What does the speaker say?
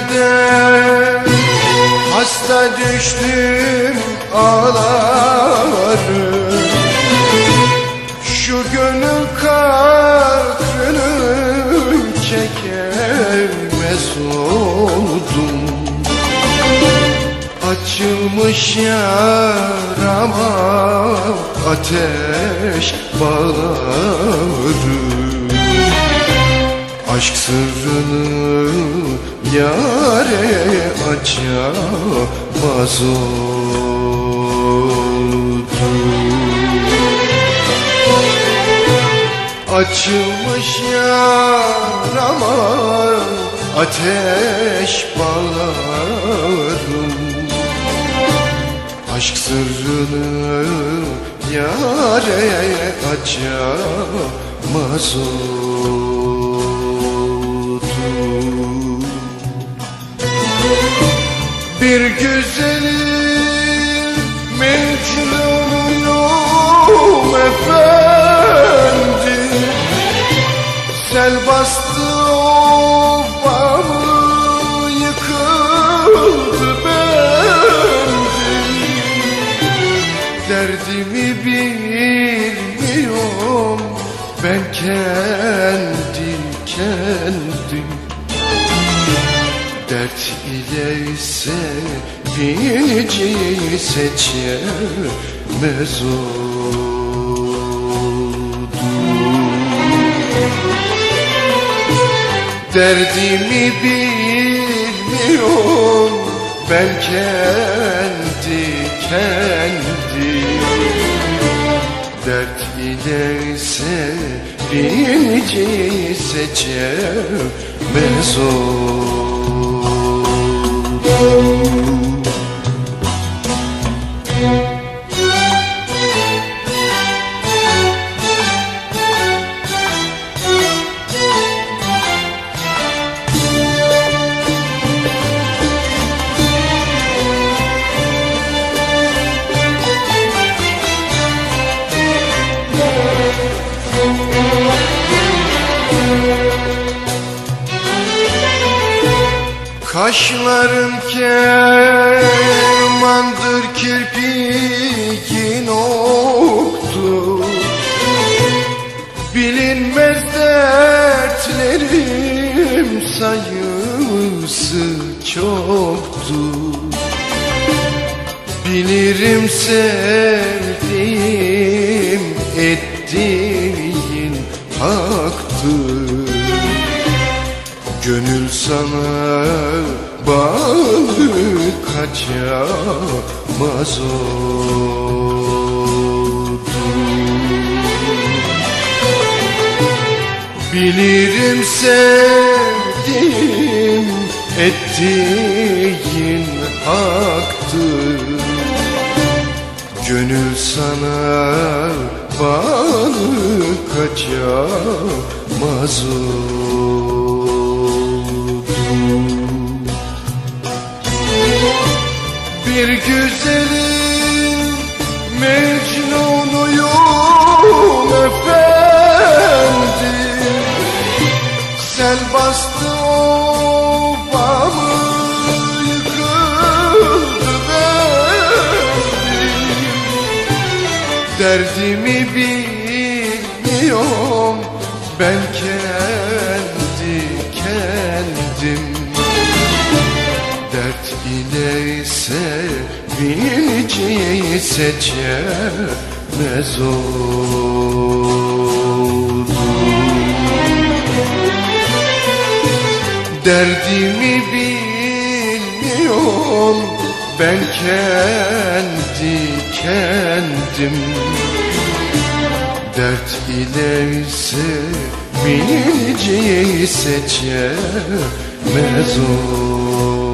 Elde hasta düştüm ağlarım. Şu gönül kahrını çekemez oldum. Açılmış yarama ateş bağlarım Aşk sırrını yare açamaz oldum. Açılmış yarama ateş bağlarım. Aşk sırrını yare açamaz oldum Bir güzelin mecnunuyum efendim Sel bastı obamı yıkıldı bendim Derdimi bilmiyorum ben kendi kendim İle sevinci seçemez oldum. Derdimi bilmiyorum ben kendi kendim. Dert ile sevinci seçemez oldum Müzik Kaşların kemandır kirpikin oktu Bilinmez dertlerim sayısı çoktu Bilirim sevdiğim ettiğin haktır Gönül sana bağlı kaçamaz oldu Bilirim sevdim ettiğin haktır Gönül sana bağlı kaçamaz oldu güzelin mecnunuyum efendim. Sen bastı obamı yıkıldı bendim Derdimi bilmiyorum ben kendi sevinci seçemez oldum. Derdimi bilmiyorum ben kendi kendim. Dert ile sevinci seçemez oldum